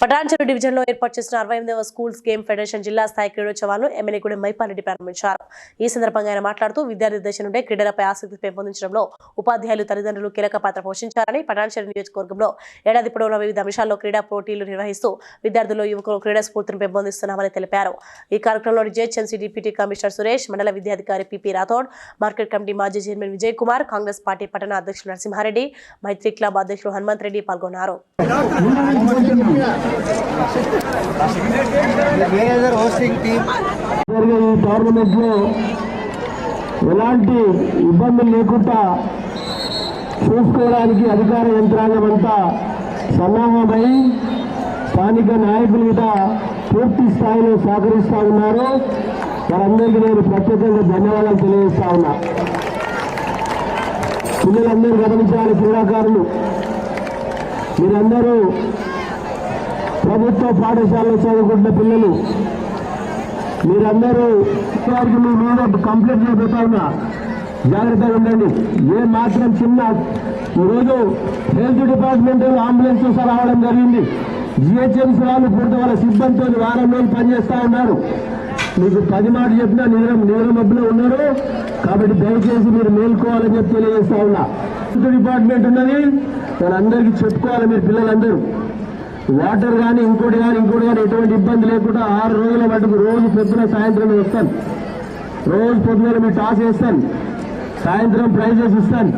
పటాన్చెరు డివిజన్లో ఏర్పాటు చేసిన అరవై ఎనిమిదవ స్కూల్స్ గేమ్ ఫెడరేషన్ జిల్లా స్థాయి క్రీడోత్సవాలను ఎమ్మెల్యే కూడా మైపారెడ్డి ప్రారంభించారు. ఈ సందర్భంగా ఆయన మాట్లాడుతూ విద్యార్థి దశ నుండే క్రీడలపై ఆసక్తి పెంపొందించడంలో ఉపాధ్యాయులు తల్లిదండ్రులు కీలక పాత్ర పోషించారని పటాన్చెరు నియోజకవర్గంలో ఏడాది పొడవునా వివిధ అంశాల్లో క్రీడా పోటీలు నిర్వహిస్తూ విద్యార్థులు యువకులు క్రీడా స్ఫూర్తిని పెంపొందిస్తున్నామని తెలిపారు. ఈ కార్యక్రమంలో జిహెచ్ఎంసీ డిప్యూటీ కమిషనర్ సురేష్ మండల విద్యాధికారి P P Rathod market committee మాజీ చైర్మన్ విజయ్ కుమార్ కాంగ్రెస్ పార్టీ పట్టణ అధ్యక్షులు నరసింహారెడ్డి మైత్రి క్లబ్ అధ్యక్షులు హనుమంత్ రెడ్డి పాల్గొన్నారు. జరిగే ఈ టోర్నమెంట్లో ఎలాంటి ఇబ్బందులు లేకుండా చూసుకోవడానికి అధికార యంత్రాంగం అంతా సన్నాహమై స్థానిక నాయకులు కూడా పూర్తి స్థాయిలో సహకరిస్తూ ఉన్నారు. వారందరికీ నేను ప్రత్యేకంగా ధన్యవాదాలు తెలియజేస్తా ఉన్నా. పిల్లలందరూ గమనించాలి క్రీడాకారులు. మీరందరూ ప్రభుత్వ పాఠశాలలో చదువుకుంటున్న పిల్లలు మీరందరూ వారికి మీ మీద కంప్లీట్ చేయబోతా ఉన్నా జాగ్రత్తగా ఉండండి. ఏ మాత్రం చిన్న ఈరోజు హెల్త్ డిపార్ట్మెంట్ అంబులెన్స్తో రావడం జరిగింది. జిహెచ్ఎంసీ వాళ్ళు పూర్తి వాళ్ళ సిబ్బందితో వారం రోజులు పనిచేస్తా ఉన్నారు. మీకు పది మాట చెప్పినా నిద్ర నిద్ర మబ్బులో ఉన్నారు. కాబట్టి దయచేసి మీరు మేల్కోవాలని చెప్పి తెలియజేస్తా ఉన్నా. హెల్త్ డిపార్ట్మెంట్ ఉన్నది అందరికీ చెప్పుకోవాలి మీరు పిల్లలందరూ. వాటర్ కానీ ఇంకోటి కానీ ఇంకోటి కానీ ఎటువంటి ఇబ్బంది లేకుండా ఆరు రోజుల మటుకు రోజు పొద్దున సాయంత్రం వస్తాను రోజు పొద్దున మీ టాస్ వేస్తాను సాయంత్రం ప్రైజెస్ ఇస్తాను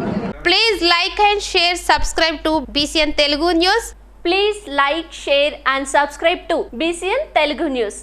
please like and share subscribe to BCN Telugu news please like share and subscribe to BCN Telugu news